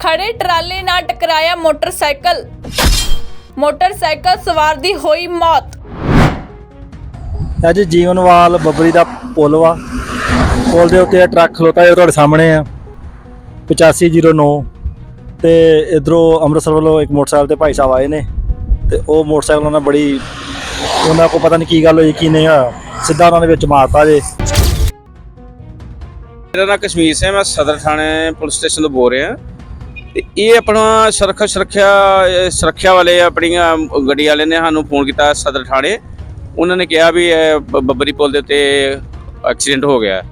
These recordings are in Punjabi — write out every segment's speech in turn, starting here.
ਖੜੇ ਟਰਾਲੇ ਨਾਲ ਟਕਰਾਇਆ ਮੋਟਰਸਾਈਕਲ। ਮੋਟਰਸਾਈਕਲ ਸਵਾਰ ਦੀ ਹੋਈ ਮੌਤ। ਅੱਜ ਜੀਵਨਵਾਲ ਬੱਬਰੀ ਦਾ ਪੁਲ ਵਾ। ਪੁਲ ਦੇ ਉੱਤੇ ਇਹ ਟਰੱਕ ਖਲੋਤਾ ਹੈ ਤੁਹਾਡੇ ਸਾਹਮਣੇ ਆ। 8509 ਤੇ ਇਧਰੋਂ ਅੰਮ੍ਰਿਤਸਰ ਵੱਲੋਂ ਇੱਕ ਮੋਟਰਸਾਈਕਲ ਤੇ ਭਾਈ ਸਾਹਿਬ ਆਏ ਨੇ। ਤੇ ਉਹ ਮੋਟਰਸਾਈਕਲ ਉਹਨਾਂ ਬੜੀ ਉਹਨਾਂ ਕੋ ਪਤਾ ਨਹੀਂ ਕੀ ਗੱਲ ਹੋਈ ਕੀ ਨਹੀਂ ਹੋਇਆ। ਸਿੱਧਾ ਉਹਨਾਂ ਦੇ ਵਿੱਚ ਮਾਰਤਾ ਜੇ। ਮੇਰਾ ਨਾਮ ਕਸ਼ਮੀਰ ਸਿੰਘ ਹੈ ਮੈਂ ਸਦਰ ਥਾਣੇ ਪੁਲਿਸ ਸਟੇਸ਼ਨ ਤੋਂ ਬੋਲ ਰਿਹਾ। ਤੇ ਇਹ ਆਪਣਾ ਸੁਰੱਖਿਆ ਸੁਰੱਖਿਆ ਸੁਰੱਖਿਆ ਵਾਲੇ ਆਪਣੀਆਂ ਗੱਡੀ ਵਾਲੇ ਨੇ ਸਾਨੂੰ ਫੋਨ ਕੀਤਾ ਸਦਰ ਥਾਣੇ। ਉਹਨਾਂ ਨੇ ਕਿਹਾ ਵੀ ਇਹ ਬ- ਬੱਬਰੀ ਪੁਲ ਦੇ ਉੱਤੇ ਐਕਸੀਡੈਂਟ ਹੋ ਗਿਆ।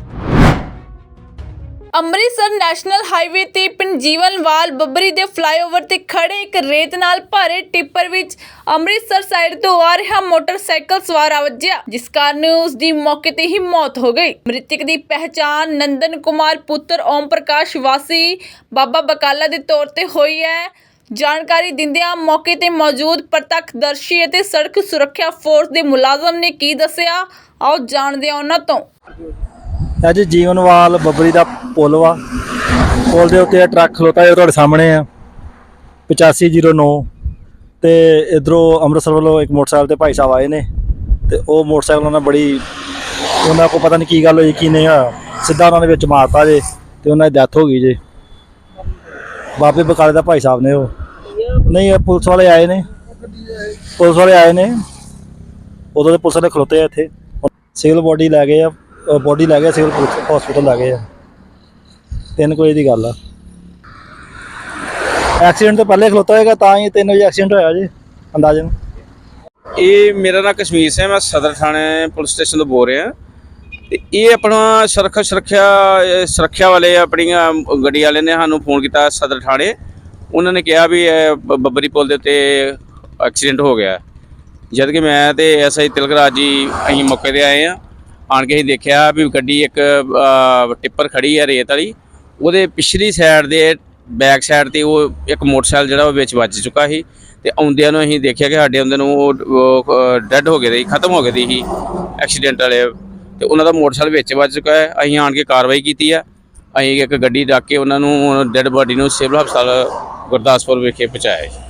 ਅੰਮ੍ਰਿਤਸਰ ਨੈਸ਼ਨਲ ਹਾਈਵੇ ਤੇ ਪੰਜੀਵਨਵਾਲ ਬੱਬਰੀ ਦੇ ਫਲਾਈਓਵਰ ਤੇ ਖੜੇ ਇੱਕ ਰੇਤ ਨਾਲ ਭਰੇ ਟਿੱਪਰ ਵਿੱਚ ਅੰਮ੍ਰਿਤਸਰ ਸਾਈਡ ਤੋਂ ਆ ਰਿਹਾ ਮੋਟਰਸਾਈਕਲ ਸਵਾਰ ਆ ਵੱਜਿਆ ਜਿਸ ਕਾਰਨ ਉਸ ਦੀ ਮੌਕੇ ਤੇ ਹੀ ਮੌਤ ਹੋ ਗਈ। ਮ੍ਰਿਤਕ ਦੀ ਪਹਿਚਾਣ ਨੰਦਨ ਕੁਮਾਰ ਪੁੱਤਰ ਓਮ ਪ੍ਰਕਾਸ਼ ਵਾਸੀ ਬਾਬਾ ਬਕਾਲਾ ਦੇ ਤੌਰ ਤੇ ਹੋਈ ਹੈ। ਜਾਣਕਾਰੀ ਦਿੰਦਿਆਂ ਮੌਕੇ ਤੇ ਮੌਜੂਦ ਪ੍ਰਤੱਖਦਰਸ਼ੀ ਅਤੇ ਸੜਕ ਸੁਰੱਖਿਆ ਫੋਰਸ ਦੇ ਮੁਲਾਜ਼ਮ ਨੇ ਕੀ ਦੱਸਿਆ, ਆਓ ਜਾਣਦੇ ਹਾਂ ਉਹਨਾਂ ਤੋਂ। ਅੱਜ ਜੀਵਨਵਾਲ ਬੱਬਰੀ ਦਾ ਪੁਲ ਵਾ। ਪੁਲ ਦੇ ਉੱਤੇ ਟਰੱਕ ਖਲੋਤਾ ਹੈ ਤੁਹਾਡੇ ਸਾਹਮਣੇ ਆ। 8509 ਤੇ ਇਧਰੋਂ ਅੰਮ੍ਰਿਤਸਰ ਵੱਲੋਂ ਇੱਕ ਮੋਟਰਸਾਈਕਲ ਤੇ ਭਾਈ ਸਾਹਿਬ ਆਏ ਨੇ ਤੇ ਉਹ ਮੋਟਰਸਾਈਕਲ ਉਹਨਾਂ ਬੜੀ ਉਹਨਾਂ ਕੋ ਪਤਾ ਨਹੀਂ ਕੀ ਗੱਲ ਹੋਈ, ਕੀ ਨਹੀਂ ਹੋਇਆ। ਸਿੱਧਾ ਉਹਨਾਂ ਦੇ ਵਿੱਚ ਮਾਰਤਾ ਜੇ ਤੇ ਉਹਨਾਂ ਦੀ ਡੈਥ ਹੋ ਗਈ ਜੇ। ਬਾਬੇ ਬਕਾਲੇ ਦਾ ਭਾਈ ਸਾਹਿਬ ਨੇ ਉਹ। ਨਹੀਂ, ਇਹ ਪੁਲਿਸ ਵਾਲੇ ਆਏ ਨੇ। ਪੁਲਿਸ ਵਾਲੇ ਆਏ ਨੇ। ਉਦੋਂ ਦੇ ਪੁਲਿਸ ਵਾਲੇ ਖਲੋਤੇ ਆ ਇੱਥੇ। ਸਿਵਲ ਬੋਡੀ ਲੈ ਗਏ ਆ। ਬੋਡੀ ਲੈ ਗਏ, ਸਿਵਲ ਹਸਪੀਟਲ ਲੈ ਗਏ ਆ। ਤਿੰਨ ਕੁ ਵਜੇ ਦੀ ਗੱਲ ਆ। ਐਕਸੀਡੈਂਟ ਤੋਂ ਪਹਿਲੇ ਖਲੋਤਾ ਹੋਏਗਾ, ਤਾਂ ਹੀ 3 ਵਜੇ ਐਕਸੀਡੈਂਟ ਹੋਇਆ ਜੀ ਅੰਦਾਜ਼ਨ ਇਹ ਮੇਰਾ ਨਾਮ ਕਸ਼ਮੀਰ ਸਿੰਘ ਹੈ ਮੈਂ ਸਦਰ ਥਾਣੇ ਪੁਲਿਸ ਸਟੇਸ਼ਨ ਤੋਂ ਬੋਲ ਰਿਹਾ। ਤੇ ਇਹ ਆਪਣਾ ਸੁਰੱਖਿਆ ਸੁਰੱਖਿਆ ਸੁਰੱਖਿਆ ਵਾਲੇ ਆਪਣੀਆਂ ਗੱਡੀ ਵਾਲੇ ਨੇ ਸਾਨੂੰ ਫੋਨ ਕੀਤਾ ਸਦਰ ਥਾਣੇ। ਉਹਨਾਂ ਨੇ ਕਿਹਾ ਵੀ, ਇਹ ਬ- ਬੱਬਰੀ ਪੁਲ ਦੇ ਉੱਤੇ ਐਕਸੀਡੈਂਟ ਹੋ ਗਿਆ। ਜਦ ਕਿ ਮੈਂ ਤੇ ਐਸਆਈ ਤਿਲਕਰਾਜ ਜੀ, ਅਸੀਂ ਮੌਕੇ ਤੇ ਆਏ ਆ ਆਣ ਕੇ ਅਸੀਂ ਦੇਖਿਆ ਵੀ ਗੱਡੀ ਇੱਕ ਟਿੱਪਰ ਖੜੀ ਹੈ ਰੇਤ ਵਾਲੀ। ਉਹਦੇ ਪਿਛਲੀ ਸਾਈਡ ਦੇ ਬੈਕ ਸਾਈਡ ਤੇ ਉਹ ਇੱਕ ਮੋਟਰਸਾਈਕਲ ਜਿਹੜਾ ਉਹ ਵਿੱਚ ਵੱਜ ਚੁੱਕਾ ਸੀ ਤੇ ਆਉਂਦਿਆਂ ਨੂੰ ਅਸੀਂ ਦੇਖਿਆ ਕਿ ਸਾਡੇ ਆਉਂਦੇ ਨੂੰ ਉਹ ਡੈੱਡ ਹੋ ਗਏ ਸੀ, ਖਤਮ ਹੋ ਗਏ ਦੇ ਸੀ ਐਕਸੀਡੈਂਟ ਵਾਲੇ। ਤੇ ਉਹਨਾਂ ਦਾ ਮੋਟਰਸਾਈਕਲ ਵਿੱਚ ਵੱਜ ਚੁੱਕਾ ਹੈ। ਅਸੀਂ ਆਣ ਕੇ ਕਾਰਵਾਈ ਕੀਤੀ ਆ। ਅਸੀਂ ਇੱਕ ਗੱਡੀ ਰੱਖ ਕੇ ਉਹਨਾਂ ਨੂੰ ਡੈੱਡ ਬਾਡੀ ਨੂੰ ਸਿਵਲ ਹਸਪਤਾਲ ਗੁਰਦਾਸਪੁਰ ਵਿਖੇ ਪਹੁੰਚਾਇਆ ਜੀ।